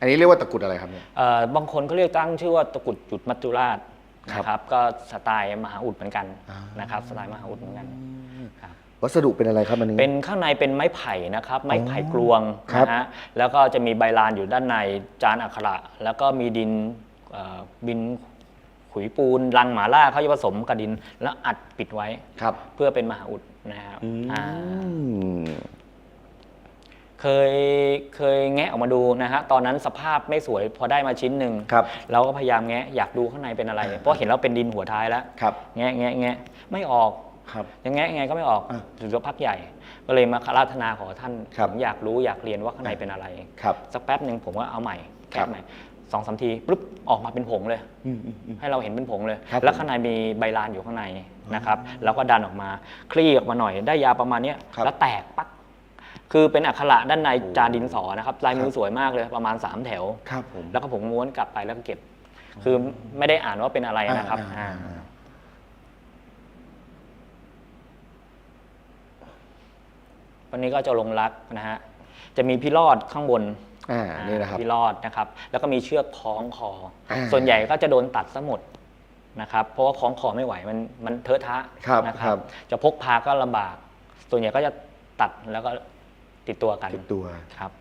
อันนี้เรียกว่าตะกรุดอะไรครับเนี่ย เอ่อบางคนเขาเรียกตั้งชื่อว่าตะกรุดจุดมัจจุราชครับนะครับ ก็สไตล์มหาอุดเหมือนกันอ่าน นะครับสไตล์มหาอุดเหมือนกันครับ วัสดุเป็นอะไรครับอันนี้ เป็นข้างในเป็นไม้ไผ่นะครับ ไม้ไผ่กลวงครับนะฮะแล้วก็จะมีใบลานอยู่ด้านในจานอักขระ แล้วก็มีดินเอ่อบินขุยปูนรังหมาล่าเขาจะผสมกับดิน แล้วอัดปิดไว้ ครับ เพื่อเป็นมหาอุดนะครับอือ่าม เคยเคยแงะออกมาดูนะฮะตอนนั้นสภาพไม่สวยพอได้มาชิ้นหนึ่งครับเราก็พยายามแงะอยากดูข้างในเป็นอะไร เพราะเห็นแล้วเป็นดินหัวท้ายแล้วครับแงะแงะแงะไม่ออกครับยังแงะยังไงก็ไม่ออกอะถึงสักพักใหญ่ ก็เลยมาคาราธนาขอท่านครับผมอยากรู้อยากเรียนว่าข้างในเป็นอะไรครับสักแป๊บหนึ่งผมก็เอาใหม่ครัแกะบใหม่สองสามทีปุ๊บออกมาเป็นผงเลยอืมอืมอืมให้เราเห็นเป็นผงเลยครับแล้วข้างในมีใบลานอยู่ข้างในนะครับ แล้วก็ดันออกมา คลี่ออกมาหน่อยได้ยาประมาณเนี้ยครับแล้วแตกปัก คือเป็นอักขระด้านในโอ้จานดินสอนะครับลายมืคอรับสวยมากเลยประมาณ 3 แถว ครับผม แล้วก็ผมม้วนกลับไปแล้วก็เก็บ คือไม่ได้อ่านว่าเป็นอะไรนะครับอ่าอ่าอ่า วันนี้ก็จะลงรักนะฮะจะมีพี่รอดข้างบนอ่านี่นะครับ พี่รอดนะครับ แล้วก็มีเชือกคล้องคอ อ่าส่วนใหญ่ก็จะโดนตัดซะหมดนะครับ เพราะว่าคล้องคอไม่ไหวมันมันเทอะทะครับนะคครัรับบจะพกพาก็ลำบาก ส่วนใหญ่ก็จะตัดแล้วก็ ติดตัวกันติดตัว ครับ